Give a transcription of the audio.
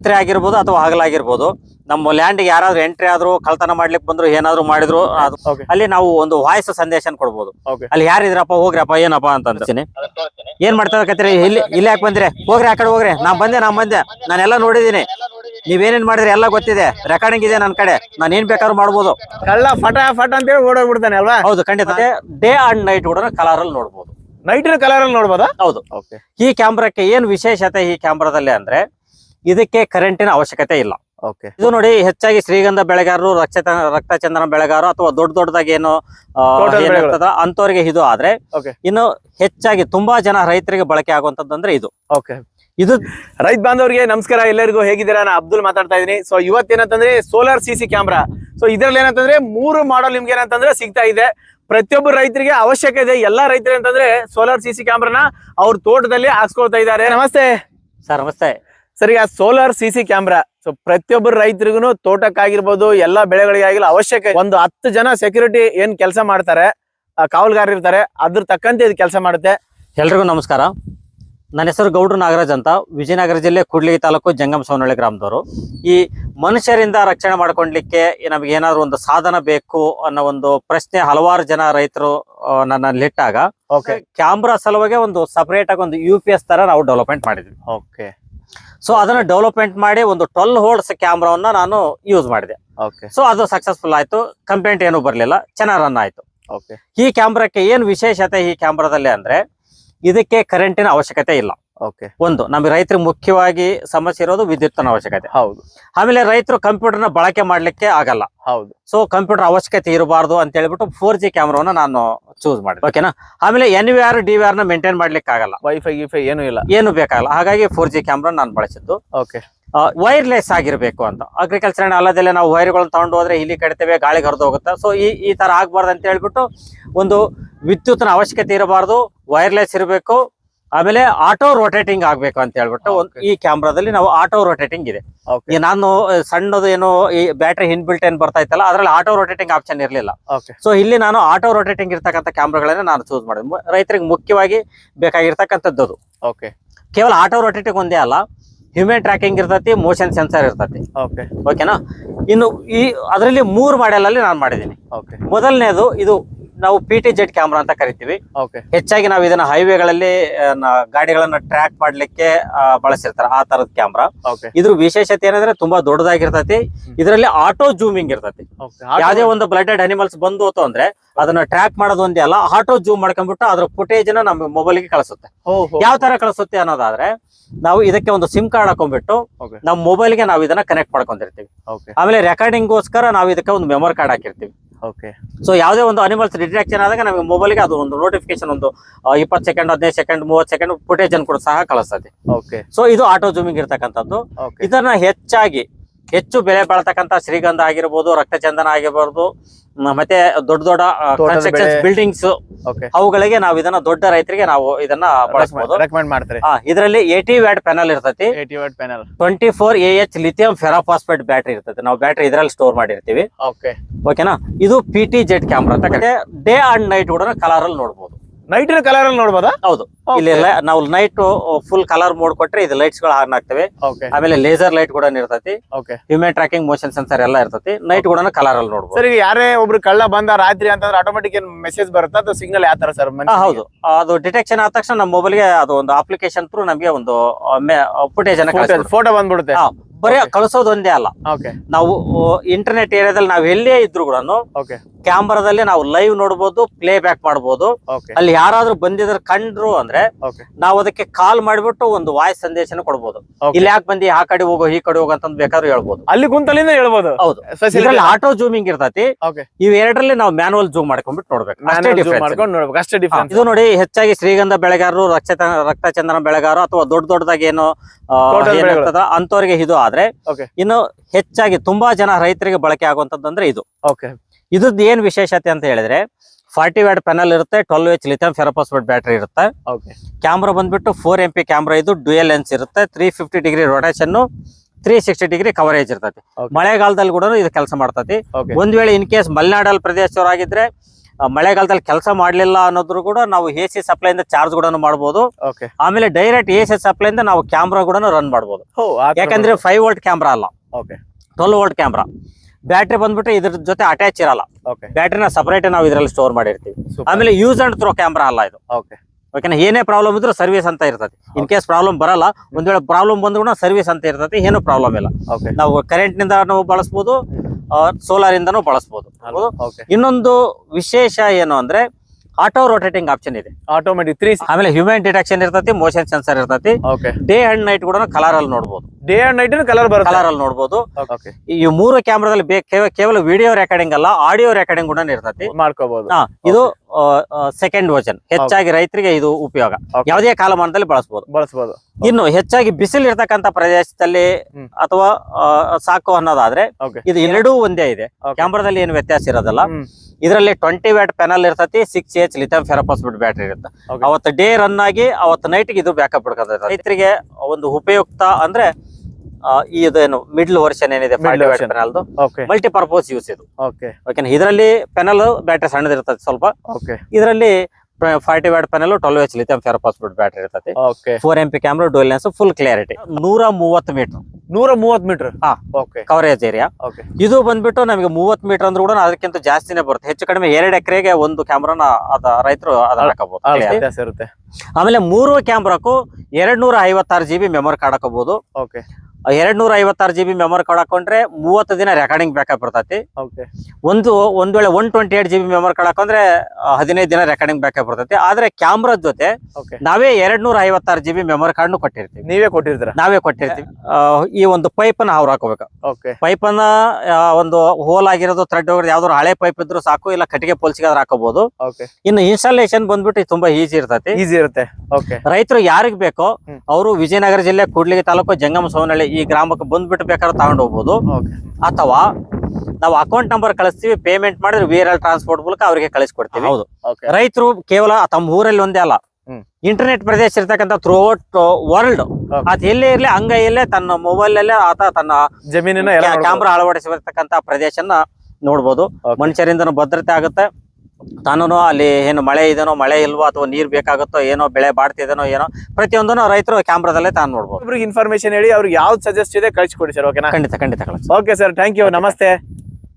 ರಾತ್ರಿ ಆಗಿರ್ಬೋದು ಅಥವಾ ಹಗಲಾಗಿರ್ಬೋದು. ನಮ್ಮ ಲ್ಯಾಂಡ್ಗೆ ಯಾರಾದ್ರೂ ಎಂಟ್ರಿ ಆದ್ರು ಕಳ್ತನ ಮಾಡ್ಲಿಕ್ಕೆ ಬಂದ್ರು ಏನಾದ್ರು ಮಾಡಿದ್ರು ಅದು ಅಲ್ಲಿ ನಾವು ಒಂದು ವಾಯ್ಸ್ ಸಂದೇಶ ಕೊಡ್ಬೋದು. ಅಲ್ಲಿ ಯಾರಿದ್ರಪ್ಪ ಹೋಗ್ರಪ್ಪ ಏನಪ್ಪ ಅಂತ ಅಂತೀನಿ ಏನ್ ಮಾಡ್ತಾ ಕತ್ರಿ ಇಲ್ಲಿ ಇಲ್ಲಿ ಯಾಕೆ ಬಂದ್ರೆ? ಹೋಗ್ರಿ ಆ ಕಡೆ ಹೋಗ್ರಿ. ನಾ ಬಂದೆ ನಾ ಬಂದೆ. ನಾನೆಲ್ಲ ನೋಡಿದೀನಿ ನೀವೇನೇನ್ ಮಾಡಿದ್ರೆ? ಎಲ್ಲ ಗೊತ್ತಿದೆ. ರೆಕಾರ್ಡಿಂಗ್ ಇದೆ ನನ್ನ ಕಡೆ. ನಾನು ಏನ್ ಬೇಕಾದ್ರೂ ಮಾಡ್ಬೋದು. ಕಳ್ಳ ಫಟ ಫಟ ಅಂತೇಳಿ ಓಡೋಗ್ಬಿಡ್ತಾನೆ ಅಲ್ವಾ? ಹೌದು ಖಂಡಿತ. ಡೇ ಅಂಡ್ ನೈಟ್ ಕೂಡ ಕಲರ್ ಅಲ್ಲಿ ನೋಡ್ಬೋದು. ನೈಟ್ ಕಲರ್ ಅಲ್ಲಿ ನೋಡ್ಬೋದಾ? ಹೌದು. ಓಕೆ ಈ ಕ್ಯಾಮ್ರಾಕ್ಕೆ ಏನ್ ವಿಶೇಷತೆ ಈ ಕ್ಯಾಮ್ರಾದಲ್ಲಿ ಅಂದ್ರೆ ಇದಕ್ಕೆ ಕರೆಂಟಿನ ಅವಶ್ಯಕತೆ ಇಲ್ಲ. ಓಕೆ ಇದು ನೋಡಿ ಹೆಚ್ಚಾಗಿ ಶ್ರೀಗಂಧ ಬೆಳೆಗಾರರು ರಕ್ತ ಚಂದನ ಬೆಳೆಗಾರರು ಅಥವಾ ದೊಡ್ಡ ದೊಡ್ಡದಾಗಿ ಏನು ಅಂತವರಿಗೆ ಇದು ಆದ್ರೆ ಇನ್ನು ಹೆಚ್ಚಾಗಿ ತುಂಬಾ ಜನ ರೈತರಿಗೆ ಬಳಕೆ ಆಗುವಂತದ್ದು ಅಂದ್ರೆ ಇದು. ಓಕೆ ಇದು ರೈತ ಬಾಂಧವರಿಗೆ ನಮಸ್ಕಾರ ಎಲ್ಲರಿಗೂ ಹೇಗಿದ್ದೀರಾ? ನಾ ಅಬ್ದುಲ್ ಮಾತಾಡ್ತಾ ಇದೀನಿ. So ಇವತ್ತೇನಂತಂದ್ರೆ solar C C camera so ಇದ್ರಲ್ಲಿ ಏನಂತಂದ್ರೆ ಮೂರು ಮಾಡಲ್ ನಿಮ್ಗೆ ಏನಂತಂದ್ರೆ ಸಿಗ್ತಾ ಇದೆ. ಪ್ರತಿಯೊಬ್ಬ ರೈತರಿಗೆ ಅವಶ್ಯಕ ಇದೆ. ಎಲ್ಲಾ ರೈತರು ಅಂತಂದ್ರೆ ಸೋಲಾರ್ ಸಿ ಸಿ ಕ್ಯಾಮ್ರಾನ ಅವ್ರ ತೋಟದಲ್ಲಿ ಹಾಕ್ಸ್ಕೊಳ್ತಾ ಇದ್ದಾರೆ. ನಮಸ್ತೆ. ಸರ್ ನಮಸ್ತೆ. ಸರ್ ಆ solar C C camera so ಪ್ರತಿಯೊಬ್ಬ ರೈತರಿಗೂ ತೋಟಕ್ಕಾಗಿರ್ಬೋದು ಎಲ್ಲಾ ಬೆಳೆಗಳಿಗಾಗಿಲ್ಲ ಅವಶ್ಯಕ ಒಂದು ಹತ್ತು ಜನ ಸೆಕ್ಯೂರಿಟಿ ಏನ್ ಕೆಲಸ ಮಾಡ್ತಾರೆ ಕಾವಲುಗಾರ ಇರ್ತಾರೆ ಅದ್ರ ತಕ್ಕಂತೆ ಇದು ಕೆಲಸ ಮಾಡುತ್ತೆ. ಎಲ್ರಿಗೂ ನಮಸ್ಕಾರ. ನನ್ನ ಹೆಸರು ಗೌಡ್ರು ನಾಗರಾಜ್ ಅಂತ. ವಿಜಯನಗರ ಜಿಲ್ಲೆ ಕೂಡ್ಲಿಗಿ ತಾಲೂಕು ಜಂಗಮ ಸೋನಹಳ್ಳಿ ಗ್ರಾಮದವರು. ಈ ಮನುಷ್ಯರಿಂದ ರಕ್ಷಣೆ ಮಾಡ್ಕೊಳ್ಲಿಕ್ಕೆ ನಮಗೆ ಏನಾದ್ರು ಒಂದು ಸಾಧನ ಬೇಕು ಅನ್ನೋ ಒಂದು ಪ್ರಶ್ನೆ ಹಲವಾರು ಜನ ರೈತರು ನನ್ನ ನನ್ನಲ್ಲಿ ಇಟ್ಟಾಗ ಓಕೆ ಕ್ಯಾಮ್ರಾ ಸಲುವಾಗಿ ಒಂದು ಸಪರೇಟ್ ಆಗಿ ಒಂದು ಯು ಪಿ ಎಸ್ ತರ ನಾವು ಡೆವಲಪ್ಮೆಂಟ್ ಮಾಡಿದ್ವಿ. ಓಕೆ ಸೊ ಅದನ್ನ ಡೆವಲಪ್ಮೆಂಟ್ ಮಾಡಿ ಒಂದು ಟ್ವೆಲ್ ಹೋಲ್ಡ್ಸ್ ಕ್ಯಾಮ್ರಾವನ್ನ ನಾನು ಯೂಸ್ ಮಾಡಿದೆ. ಓಕೆ ಸೊ ಅದು ಸಕ್ಸಸ್ಫುಲ್ ಆಯ್ತು. ಕಂಪ್ಲೇಂಟ್ ಏನು ಬರಲಿಲ್ಲ. ಚೆನ್ನಾಗಿ ರನ್ ಆಯ್ತು. ಓಕೆ ಈ ಕ್ಯಾಮ್ರಾಕ್ಕೆ ಏನ್ ವಿಶೇಷತೆ ಈ ಕ್ಯಾಮ್ರಾದಲ್ಲಿ ಅಂದ್ರೆ ಇದಕ್ಕೆ ಕರೆಂಟಿನ ಅವಶ್ಯಕತೆ ಇಲ್ಲ. ಒಂದು ನಮಗೆ ರೈತರಿಗೆ ಮುಖ್ಯವಾಗಿ ಸಮಸ್ಯೆ ಇರೋದು ವಿದ್ಯುತ್ನ ಅವಶ್ಯಕತೆ. ಹೌದು. ಆಮೇಲೆ ರೈತರು ಕಂಪ್ಯೂಟರ್ನ ಬಳಕೆ ಮಾಡ್ಲಿಕ್ಕೆ ಆಗಲ್ಲ. ಹೌದು. ಸೊ ಕಂಪ್ಯೂಟರ್ ಅವಶ್ಯಕತೆ ಇರಬಾರ್ದು ಅಂತ ಹೇಳ್ಬಿಟ್ಟು ಫೋರ್ ಜಿ ಕ್ಯಾಮ್ರಾವನ್ನ ನಾನು ಚೂಸ್ ಮಾಡಿ ಓಕೆನಾ ಆಮೇಲೆ N V R D V ಆರ್ನ ಮೇಂಟೈನ್ ಮಾಡ್ಲಿಕ್ಕೆ ಆಗಲ್ಲ. ವೈಫೈ ಗಿಫೈ ಏನು ಇಲ್ಲ. ಏನು ಬೇಕಾಗಲ್ಲ. ಹಾಗಾಗಿ ಫೋರ್ ಜಿ ಕ್ಯಾಮ್ರಾ ನಾನು ಬಳಸಿದ್ದು. ಓಕೆ ವೈರ್ಲೆಸ್ ಆಗಿರಬೇಕು ಅಂತ. ಅಗ್ರಿಕಲ್ಚರ್ ಅಲ್ಲದಲ್ಲೇ ನಾವು ವೈರ್ಗಳನ್ನ ತಗೊಂಡು ಹೋದ್ರೆ ಇಲ್ಲಿ ಕಡಿತೇವೆ ಗಾಳಿಗೆ ಹರಿದು ಹೋಗುತ್ತೆ. ಸೊ ಈ ಈ ತರ ಆಗ್ಬಾರ್ದು ಅಂತ ಹೇಳ್ಬಿಟ್ಟು ಒಂದು ವಿದ್ಯುತ್ನ ಅವಶ್ಯಕತೆ ಇರಬಾರ್ದು ವೈರ್ಲೆಸ್ ಇರಬೇಕು ಆಮೇಲೆ ಆಟೋ ರೊಟೇಟಿಂಗ್ ಆಗ್ಬೇಕು ಅಂತ ಹೇಳ್ಬಿಟ್ಟು ಈ ಕ್ಯಾಮ್ರಾದಲ್ಲಿ ನಾವು ಆಟೋ ರೊಟೇಟಿಂಗ್ ಇದೆ. ಈ ನಾನು ಸಣ್ಣದು ಏನು ಈ ಬ್ಯಾಟ್ರಿ ಹಿನ್ ಬಿಲ್ಟ್ ಏನ್ ಬರ್ತಾ ಇತ್ತಲ್ಲ ಅದ್ರಲ್ಲಿ ಆಟೋ ರೊಟೇಟಿಂಗ್ ಆಪ್ಷನ್ ಇರಲಿಲ್ಲ. ಓಕೆ ಸೊ ಇಲ್ಲಿ ನಾನು ಆಟೋ ರೊಟೇಟಿಂಗ್ ಇರ್ತಕ್ಕಂಥ ಕ್ಯಾಮ್ರಾಗಳನ್ನ ನಾನು ಚೂಸ್ ಮಾಡಿದೆ ರೈತರಿಗೆ ಮುಖ್ಯವಾಗಿ ಬೇಕಾಗಿರ್ತಕ್ಕಂಥದ್ದು ಅದು. ಓಕೆ ಕೇವಲ ಆಟೋ ರೊಟೇಟಿಂಗ್ ಒಂದೇ ಅಲ್ಲ ಹ್ಯೂಮನ್ ಟ್ರ್ಯಾಕಿಂಗ್ ಇರ್ತತಿ ಮೋಷನ್ ಸೆನ್ಸರ್ ಇರ್ತತಿ. ಓಕೆ ಓಕೆನಾ ಇನ್ನು ಈ ಅದರಲ್ಲಿ ಮೂರು ಮಾಡೆಲ್ ಅಲ್ಲಿ ನಾನು ಮಾಡಿದ್ದೀನಿ. ಓಕೆ ಮೊದಲನೇದು ಇದು ನಾವು ಪಿ ಟಿ ಜೆಡ್ ಕ್ಯಾಮ್ರಾ ಅಂತ ಕರಿತೀವಿ. ಹೆಚ್ಚಾಗಿ ನಾವು ಇದನ್ನ ಹೈವೇಗಳಲ್ಲಿ ಗಾಡಿಗಳನ್ನ ಟ್ರ್ಯಾಕ್ ಮಾಡ್ಲಿಕ್ಕೆ ಬಳಸಿರ್ತಾರೆ ಆ ತರದ ಕ್ಯಾಮ್ರಾ ಇದ್ರ ವಿಶೇಷತೆ ಏನಂದ್ರೆ ತುಂಬಾ ದೊಡ್ಡದಾಗಿರ್ತೈತಿ. ಇದರಲ್ಲಿ ಆಟೋ ಜೂಮಿಂಗ್ ಇರ್ತೈತಿ. ಯಾವ್ದೇ ಒಂದು ಬ್ಲಡೆಡ್ ಅನಿಮಲ್ಸ್ ಬಂದು ಹೋತು ಅಂದ್ರೆ ಅದನ್ನ ಟ್ರ್ಯಾಕ್ ಮಾಡೋದು ಒಂದೇ ಅಲ್ಲ ಆಟೋ ಜೂಮ್ ಮಾಡ್ಕೊಂಡ್ಬಿಟ್ಟು ಅದ್ರ ಫುಟೇಜ್ನ ನಮ್ಮ ಮೊಬೈಲ್ಗೆ ಕಳಿಸುತ್ತೆ. ಯಾವ ತರ ಕಳಿಸುತ್ತೆ ಅನ್ನೋದಾದ್ರೆ ನಾವು ಇದಕ್ಕೆ ಒಂದು ಸಿಮ್ ಕಾರ್ಡ್ ಹಾಕೊಂಡ್ಬಿಟ್ಟು. ನಮ್ಮ ಮೊಬೈಲ್ಗೆ ನಾವು ಇದನ್ನ ಕನೆಕ್ಟ್ ಮಾಡ್ಕೊಂಡಿರ್ತೀವಿ. ಆಮೇಲೆ ರೆಕಾರ್ಡಿಂಗ್ಗೋಸ್ಕರ ನಾವು ಇದಕ್ಕೆ ಒಂದು ಮೆಮೊರಿ ಕಾರ್ಡ್ ಹಾಕಿರ್ತೀವಿ. ಓಕೆ ಸೊ ಯಾವುದೇ ಒಂದು ಅನಿಮಲ್ಸ್ ಡಿಟ್ರಾಕ್ಷನ್ ಆದಾಗ ನಮಗೆ ಮೊಬೈಲ್ಗೆ ಅದು ಒಂದು ನೋಟಿಫಿಕೇಶನ್ ಒಂದು ಇಪ್ಪತ್ತು ಸೆಕೆಂಡ್ ಹದಿನೈದು ಸೆಕೆಂಡ್ ಮೂವತ್ತು ಸೆಕೆಂಡ್ ಫುಟೇಜ್ ಅನ್ನು ಕೂಡ ಸಹ ಕಳಿಸ್ತದೆ. ಓಕೆ ಸೊ ಇದು ಆಟೋ ಜೂಮಿಂಗ್ ಇರ್ತಕ್ಕಂಥದ್ದು. ಇದನ್ನ ಹೆಚ್ಚಾಗಿ ಹೆಚ್ಚು ಬೆಲೆ ಬಾಳ್ತಕ್ಕಂತ ಶ್ರೀಗಂಧ ಆಗಿರ್ಬೋದು ರಕ್ತಚಂದನ ಆಗಿರ್ಬೋದು ಮತ್ತೆ ದೊಡ್ಡ ದೊಡ್ಡ ಕನ್ಸ್ಟ್ರಕ್ಷನ್ ಬಿಲ್ಡಿಂಗ್ಸ್ ಅವುಗಳಿಗೆ ನಾವು ಇದನ್ನ ದೊಡ್ಡ ರೈತರಿಗೆ ನಾವು ಇದನ್ನ ಬಳಸಬಹುದು ರೆಕಮೆಂಡ್ ಮಾಡ್ತಾರೆ. ಇದರಲ್ಲಿ ಏಟಿ ವ್ಯಾಟ್ ಪ್ಯಾನಲ್ ಇರ್ತೈತಿ. Panel twenty four A H lithium ferrophosphate battery ಇರ್ತೈತಿ. ನಾವು ಬ್ಯಾಟ್ರಿ ಇದರಲ್ಲಿ ಸ್ಟೋರ್ ಮಾಡಿರ್ತೀವಿ. ಓಕೆ ಓಕೆನಾ ಇದು ಪಿ ಟಿ ಜೆಡ್ ಕ್ಯಾಮ್ರಾ ಅಂತ ಡೇ ಅಂಡ್ ನೈಟ್ ಕೂಡ ಕಲರ್ ಅಲ್ಲಿ ನೋಡಬಹುದು ನೈಟಿನ ಕಲರ್ ಅಲ್ಲಿ ನೋಡಬಹುದು ಹೌದು. ಇಲ್ಲಿ ನಾವು ನೈಟ್ ಫುಲ್ ಕಲರ್ ಮೋಡ್ ಕೊಟ್ರೆ ಇದು ಲೈಟ್ಸ್ಗಳು ಆನ್ ಆಗ್ತವೆ. ಆಮೇಲೆ ಲೇಸರ್ ಲೈಟ್ ಕೂಡ ಇರ್ತೈತಿ. Okay human tracking motion sensor ಎಲ್ಲ ಇರ್ತೈತಿ. ನೈಟ್ ಕೂಡ ಕಲರ್ ಅಲ್ಲಿ ನೋಡಬಹುದು ಸರ್ ಯಾರೇ ಒಬ್ರು ಕಳ್ಳ ಬಂದ ರಾತ್ರಿ ಅಂತಂದ್ರೆ ಆಟೋಮೆಟಿಕ್ ಏನ್ ಮೆಸೇಜ್ ಬರುತ್ತಾ ಅದು ಸಿಗ್ನಲ್ ಯಾವ ತರ ಸರ್ ಹೌದು. ಅದು ಡಿಟೆಕ್ಷನ್ ಆದ ತಕ್ಷಣ ನಮ್ಮ ಮೊಬೈಲ್ಗೆ ಅದು ಒಂದು ಅಪ್ಲಿಕೇಶನ್ ಥ್ರೂ ನಮಗೆ ಒಂದು ಫುಟೇಜ್ ಅನ್ನ. ಫೋಟೋ ಬಂದ್ಬಿಡುತ್ತೆ. ಬರೀ ಕಳಿಸೋದೊಂದೇ ಒಂದೇ ಅಲ್ಲ. ಓಕೆ ನಾವು ಇಂಟರ್ನೆಟ್ ಏರಿಯಾದಲ್ಲಿ ನಾವು ಎಲ್ಲೇ ಇದ್ರು ಕೂಡ ಓಕೆ ಕ್ಯಾಮ್ರಾದಲ್ಲಿ ನಾವು ಲೈವ್ ನೋಡಬಹುದು ಪ್ಲೇ ಬ್ಯಾಕ್ ಮಾಡಬಹುದು ಅಲ್ಲಿ ಯಾರಾದ್ರೂ ಬಂದಿದ್ರೆ ಕಂಡ್ರು ಅಂದ್ರೆ ನಾವು ಅದಕ್ಕೆ ಕಾಲ್ ಮಾಡಿಬಿಟ್ಟು ಒಂದು ವಾಯ್ಸ್ ಸಂದೇಶನ ಕೊಡಬಹುದು. ಇಲ್ಲಿ ಯಾಕೆ ಬಂದಿ ಆ ಕಡೆ ಹೋಗೋ ಈ ಕಡೆ ಹೋಗೋ ಅಂತ ಬೇಕಾದ್ರೂ ಹೇಳ್ಬೋದು. ಅಲ್ಲಿ ಗುಂತಲಿಂದ ಹೇಳ್ಬೋದು. ಹೌದು. ಇದ್ರಲ್ಲಿ ಆಟೋ ಜೂಮಿಂಗ್ ಇರ್ತತಿ. ಇವೆರಡರಲ್ಲಿ ನಾವು ಮ್ಯಾನುವಲ್ ಜೂಮ್ ಮಾಡ್ಕೊಂಡ್ಬಿಟ್ಟು ನೋಡ್ಬೇಕು. ಇದು ನೋಡಿ ಹೆಚ್ಚಾಗಿ ಶ್ರೀಗಂಧ ಬೆಳೆಗಾರರು ರಕ್ತ ರಕ್ತಚಂದನ ಬೆಳೆಗಾರರು ಅಥವಾ ದೊಡ್ಡ ದೊಡ್ಡದಾಗಿ ಏನು ಅಂತವರಿಗೆ ಇದು ಆದ್ರೆ ಇನ್ನು ಹೆಚ್ಚಾಗಿ ತುಂಬಾ ಜನ ರೈತರಿಗೆ ಬಳಕೆ ಆಗುವಂತದ್ದು ಅಂದ್ರೆ ಇದು. ಇದ್ರದ್ದು ಏನ್ ವಿಶೇಷತೆ ಅಂತ ಹೇಳಿದ್ರೆ ಫಾರ್ಟಿ ವ್ಯಾಟ್ ಪೆನಲ್ ಇರುತ್ತೆ twelve H lithium ferrophosphate battery ಇರುತ್ತೆ. ಕ್ಯಾಮ್ರಾ ಬಂದ್ಬಿಟ್ಟು ಫೋರ್ ಎಂ ಪಿ ಕ್ಯಾಮ್ರಾ ಇದು ಡ್ಯೂಯಲ್ ಲೆನ್ಸ್ ಇರುತ್ತೆ three fifty degree rotation three sixty degree coverage ಇರ್ತೈತಿ. ಮಳೆಗಾಲದಲ್ಲಿ ಕೂಡ ಇದು ಕೆಲಸ ಮಾಡ್ತತಿ. ಒಂದ್ ವೇಳೆ ಇನ್ ಕೇಸ್ ಮಲೆನಾಡಲ್ ಪ್ರದೇಶದವರಾಗಿದ್ರೆ ಆ, ಮಳೆಗಾಲದಲ್ಲಿ ಕೆಲಸ ಮಾಡ್ಲಿಲ್ಲ ಅನ್ನೋದ್ರು ಕೂಡ ನಾವು ಎ ಸಿ ಇಂದ ಚಾರ್ಜ್ ಕೂಡ ಮಾಡಬಹುದು ಆಮೇಲೆ ಡೈರೆಕ್ಟ್ ಎ ಸಿ ಇಂದ ನಾವು ಕ್ಯಾಮ್ರಾ ಕೂಡ ರನ್ ಮಾಡಬಹುದು ಯಾಕಂದ್ರೆ ಫೈವ್ ವೋಲ್ಟ್ ಕ್ಯಾಮ್ರಾ ಅಲ್ಲ. ಟ್ವೆಲ್ ವೋಲ್ಟ್ ಕ್ಯಾಮ್ರಾ ಬ್ಯಾಟ್ರಿ ಬಂದ್ಬಿಟ್ಟು ಇದ್ರ ಜೊತೆ ಅಟ್ಯಾಚ್ ಇರಲ್ಲ. ಓಕೆ ಬ್ಯಾಟ್ರಿನ ಸಪರೇಟ್ ನಾವು ಇದರಲ್ಲಿ ಸ್ಟೋರ್ ಮಾಡಿರ್ತೀವಿ. ಆಮೇಲೆ ಯೂಸ್ ಅಂಡ್ ಥ್ರೋ ಕ್ಯಾಮ್ರಾ ಅಲ್ಲ ಇದು. ಓಕೆ ಓಕೆನಾ ಏನೇ ಪ್ರಾಬ್ಲಮ್ ಇದ್ರೂ ಸರ್ವಿಸ್ ಅಂತ ಇರ್ತದೆ. ಇನ್ ಕೇಸ್ ಪ್ರಾಬ್ಲಮ್ ಬರಲ್ಲ ಒಂದ್ ವೇಳೆ ಪ್ರಾಬ್ಲಮ್ ಬಂದ್ರು ಕೂಡ ಸರ್ವಿಸ್ ಅಂತ ಇರ್ತದೆ ಏನು ಪ್ರಾಬ್ಲಮ್ ಇಲ್ಲ. ಓಕೆ ನಾವು ಕರೆಂಟ್ನಿಂದ ನಾವು ಬಳಸ್ಬೋದು ಸೋಲಾರ್ ಇಂದನೂ ಬಳಸ್ಬೋದು. ಓಕೆ ಇನ್ನೊಂದು ವಿಶೇಷ ಏನು ಅಂದ್ರೆ ಆಟೋ ರೋಟೇಟಿಂಗ್ ಆಪ್ಷನ್ ಇದೆ. ಆಟೋಮೆಟಿಕ್ ತ್ರೀ ಆಮೇಲೆ ಹ್ಯೂಮನ್ ಡಿಟೆಕ್ಷನ್ ಇರ್ತತಿ ಮೋಷನ್ ಸೆನ್ಸರ್ ಇರ್ತತಿ. ಡೇ ಅಂಡ್ ನೈಟ್ ಕೂಡ ಕಲರ್ ಅಲ್ಲಿ ನೋಡ್ಬೋದು. ಡೇ ಅಂಡ್ ನೈಟ್ ಕಲರ್ ಬರುತ್ತೆ. ಕಲರ್ ಅಲ್ಲಿ ನೋಡಬಹುದು ಈ ಮೂರು ಕ್ಯಾಮ್ರಾದಲ್ಲಿ ಕೇವಲ ವಿಡಿಯೋ ರೆಕಾರ್ಡಿಂಗ್ ಅಲ್ಲ ಆಡಿಯೋ ರೆಕಾರ್ಡಿಂಗ್ ಕೂಡ ಇರ್ತತಿ. ಮಾಡ್ಕೋಬಹುದು ಇದು ಸೆಕೆಂಡ್ ವರ್ಜನ್ ಹೆಚ್ಚಾಗಿ ರೈತರಿಗೆ ಇದು ಉಪಯೋಗ. ಯಾವುದೇ ಕಾಲಮಾನದಲ್ಲಿ ಬಳಸಬಹುದು ಬಳಸಬಹುದು ಇನ್ನು ಹೆಚ್ಚಾಗಿ ಬಿಸಿಲು ಇರ್ತಕ್ಕಂತ ಪ್ರದೇಶದಲ್ಲಿ ಅಥವಾ ಸಾಕು ಅನ್ನೋದಾದ್ರೆ ಇದು ಎರಡೂ ಒಂದೇ ಇದೆ. ಕ್ಯಾಮ್ರಾದಲ್ಲಿ ಏನು ವ್ಯತ್ಯಾಸ ಇರೋದಲ್ಲ ಇದರಲ್ಲಿ ಟ್ವೆಂಟಿ ವ್ಯಾಟ್ ಪ್ಯಾನಲ್ ಇರ್ತತಿ six H lithium ferrophosphate battery ಇರುತ್ತೆ. ಅವತ್ತು ಡೇ ರನ್ ಆಗಿ ಅವತ್ತು ನೈಟ್ ಇದು ಬ್ಯಾಕಪ್ ಬಿಡ್ಕೊತೈತೆ ರೈತರಿಗೆ ಒಂದು ಉಪಯುಕ್ತ ಅಂದ್ರೆ ಇದೇನು ಮಿಡ್ಲ್ ವರ್ಷನ್ ಏನಿದೆ. ಪ್ಯಾನಲ್ದು ಮಲ್ಟಿ ಪರ್ಪೋಸ್ ಯೂಸ್ ಇದು. ಓಕೆನಾ ಇದರಲ್ಲಿ ಪೆನಲ್ ಬ್ಯಾಟ್ರಿ ಸಣ್ಣದಿರ್ತದೆ ಸ್ವಲ್ಪ. ಇದರಲ್ಲಿ forty watt panel twelve H lithium ferrophosphate battery ಇರ್ತದೆ. Four M P camera dual lens full clarity ನೂರ ಮೂವತ್ತು ಮೀಟರ್ ನೂರ ಮೂವತ್ ಮೀಟರ್ ಕವರೇಜ್ ಏರಿಯಾ ಇದು ಬಂದ್ಬಿಟ್ಟು ನಮಗೆ ಮೂವತ್ ಮೀಟರ್ ಅಂದ್ರೆ ಕೂಡ ಅದಕ್ಕಿಂತ ಜಾಸ್ತಿನೇ ಬರುತ್ತೆ. ಹೆಚ್ಚು ಕಡಿಮೆ ಎರಡು ಎಕರೆಗೆ ಒಂದು ಕ್ಯಾಮ್ರಾನ ಅದ ರೈತರು ಅದನ್ನ ಹಾಕಬಹುದು. ಆಮೇಲೆ ಮೂರು ಕ್ಯಾಮ್ರಾಕ್ಕೂ ಎರಡ್ ನೂರ ಐವತ್ತಾರು ಜಿ ಬಿ ಮೆಮೊರಿ ಕಾರ್ಡ್ ಹಾಕೋಬಹುದು. ಓಕೆ ಎರಡ್ ನೂರ ಐವತ್ತಾರು ಜಿ ಬಿ ಮೆಮೊರಿ ಕಾರ್ಡ್ ಹಾಕೊಂಡ್ರೆ ಮೂವತ್ತು ದಿನ ರೆಕಾರ್ಡಿಂಗ್ ಬ್ಯಾಕಪ್ ಇರ್ತೈತಿ. ಓಕೆ ಒಂದು ಒಂದ್ ವೇಳೆ one twenty eight G B memory card ಹಾಕೊಂಡ್ರೆ ಹದಿನೈದು ದಿನ ರೆಕಾರ್ಡಿಂಗ್ ಬ್ಯಾಕಪ್ ಇರ್ತೈತಿ. ಆದ್ರೆ ಕ್ಯಾಮ್ರಾ ಜೊತೆ ನಾವೇ ಎರಡ್ ನೂರ ಐವತ್ತಾರು ಜಿ ಬಿ ಮೆಮೊರಿ ಕಾರ್ಡ್ ಕೊಟ್ಟಿರ್ತೀವಿ. ನೀವೇ ಕೊಟ್ಟಿರ್ತೀರ? ನಾವೇ ಕೊಟ್ಟಿರ್ತೀವಿ. ಈ ಒಂದು ಪೈಪ್ ಅನ್ನ ಅವ್ರು ಹಾಕೋಬೇಕು. ಪೈಪ್ ಅನ್ನ ಒಂದು ಹೋಲ್ ಆಗಿರೋದು ಥ್ರೆಡ್ ಹೋಗಿರೋದು ಯಾವ್ದಾದ್ರು ಹಳೆ ಪೈಪ್ ಇದ್ರು ಸಾಕು ಇಲ್ಲ ಕಟ್ಟಿಗೆ ಪೋಲ್ಸಿಗಾದ್ರೆ ಹಾಕೋಬಹುದು ಇನ್ನು ಇನ್ಸ್ಟಾಲೇಷನ್ ಬಂದ್ಬಿಟ್ಟು ತುಂಬಾ ಈಸಿ ಇರ್ತೈತಿ. ಈಸಿ ಇರುತ್ತೆ. ರೈತರು ಯಾರಿಗ್ ಬೇಕೋ. ಅವರು ವಿಜಯನಗರ ಜಿಲ್ಲೆ ಕೂಡ್ಲಿಗಿ ತಾಲೂಕು ಜಂಗಮ ಸೋನಹಳ್ಳಿ ಈ ಗ್ರಾಮಕ್ಕೆ ಬಂದ್ಬಿಟ್ಟು ಬೇಕಾದ್ರೆ ತಗೊಂಡು ಹೋಗ್ಬೋದು. ಅಥವಾ ನಾವು ಅಕೌಂಟ್ ನಂಬರ್ ಕಳಿಸ್ತೀವಿ ಪೇಮೆಂಟ್ ಮಾಡಿದ್ರೆ ವಿ ಟ್ರಾನ್ಸ್ಪೋರ್ಟ್ ಮೂಲಕ ಅವರಿಗೆ ಕಳಿಸ್ಕೊಡ್ತೀವಿ. ಹೌದು. ರೈತರು ಕೇವಲ ತಮ್ಮ ಊರಲ್ಲಿ ಒಂದೇ ಅಲ್ಲ. ಇಂಟರ್ನೆಟ್ ಪ್ರದೇಶ ಇರ್ತಕ್ಕಂಥ ಥ್ರೂ ಔಟ್ ವರ್ಲ್ಡ್ ಅದ್ ಎಲ್ಲೇ ಇರಲಿ ಅಂಗೈಯಲ್ಲೇ ತನ್ನ ಮೊಬೈಲ್ ಅಲ್ಲೇ ಆತ ತನ್ನ ಜಮೀನಿನ. ಕ್ಯಾಮ್ರಾ ಅಳವಡಿಸಿರ್ತಕ್ಕಂಥ ಪ್ರದೇಶನ ನೋಡ್ಬೋದು. ಮನುಷ್ಯರಿಂದ ಭದ್ರತೆ ಆಗುತ್ತೆ. ತಾನು ಅಲ್ಲಿ ಏನು ಮಳೆ ಇದೆನೋ ಮಳೆ ಇಲ್ವೋ ಅಥವಾ ನೀರ್ ಬೇಕಾಗುತ್ತೋ ಏನೋ ಬೆಳೆ ಬಾಡ್ತಿದೇನೋ ಏನೋ ಪ್ರತಿಯೊಂದನ್ನು ರೈತರು ಕ್ಯಾಮ್ರಾದಲ್ಲೇ ತಾನು ನೋಡ್ಬೋದು. ಇನ್ಫಾರ್ಮೇಶನ್ ಹೇಳಿ ಅವ್ರಿಗೆ ಯಾವ್ದು ಸಜೆಸ್ಟ್ ಇದೆ ಕಳಿಸ್ಕೊಡಿ ಸರ್ ಓಕೆನಾ ಖಂಡಿತ ಖಂಡಿತ ಕಳಿಸ್. ಓಕೆ ಸರ್ ಥ್ಯಾಂಕ್ ಯು ನಮಸ್ತೆ.